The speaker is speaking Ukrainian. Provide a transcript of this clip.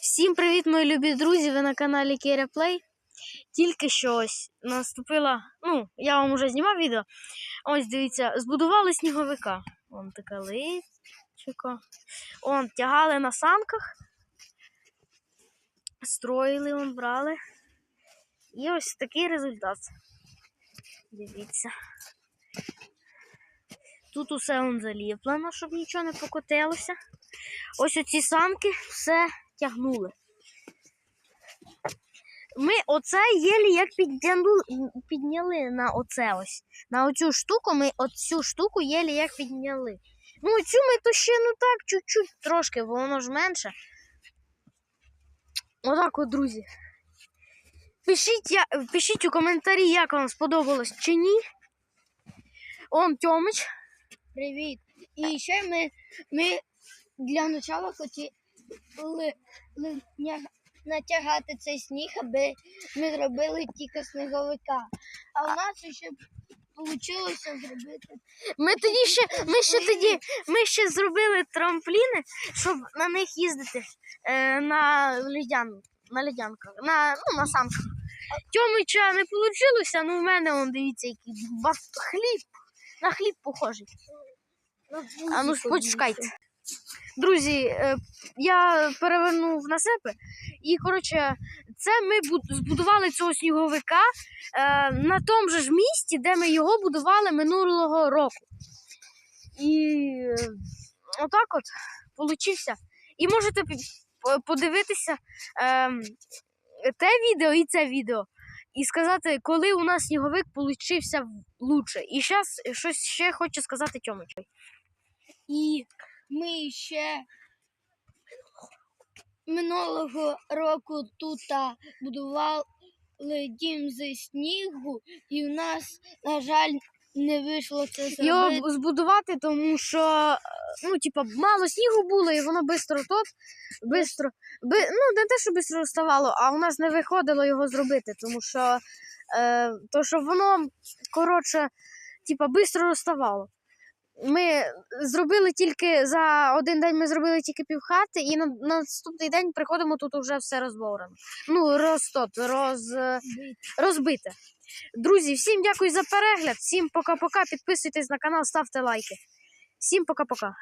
Всім привіт, мої любі друзі! Ви на каналі Керя Плей. Тільки що ось наступила. Ну, я вам вже знімав відео. Ось дивіться, збудували сніговика. Вон така личика. Он тягали на санках. Строїли, он брали. І ось такий результат. Дивіться. Тут усе он заліплено, щоб нічого не покотилося. Ось оці санки все тягнули. Ми оце єлі як підняли на оце ось. На оцю штуку ми оцю штуку єлі як підняли. Ну, цю ми то ще ну так, чуть-чуть трошки, бо воно ж менше. Отак от, друзі. Пишіть, я, пишіть у коментарі, як вам сподобалось чи ні. Он Тьомич. Привіт. І ще ми, ми для начала хотіли ли- ня- натягати цей сніг, аби ми зробили тільки сніговика. А у нас ще вийшло зробити. Ми тоді ще, ми ще тоді, ми ще зробили трампліни, щоб на них їздити е, на лідян, на лідянках, на, ну, на самках. Тьомича не вийшло, ну в мене он дивіться, який бат, хліб. На хліб похожий. А ну почекайте. Друзі, е, я перевернув на себе. І, коротше, це ми збудували цього сніговика е, на тому же ж місці, де ми його будували минулого року. І е, отак от получився. І можете подивитися е, те відео і це відео. І сказати, коли у нас сніговик получився лучше. І зараз щось ще хочу сказати Тьомичу. І ми ще минулого року тут будували дім зі снігу, і в нас, на жаль, не вийшло це зробити. його збудувати, тому що ну, типа, мало снігу було, і воно швидко тут, бистро, би, ну, не те, що швидко розставало, а у нас не виходило його зробити, тому що, е, то, що воно, коротше, типа, швидко розставало. Ми зробили тільки за один день ми зробили тільки півхати, і на, на наступний день приходимо, тут вже все розборено. Ну, роз, тот, роз, розбите. Друзі, всім дякую за перегляд. Всім пока-пока. Підписуйтесь на канал, ставте лайки. Всім пока-пока.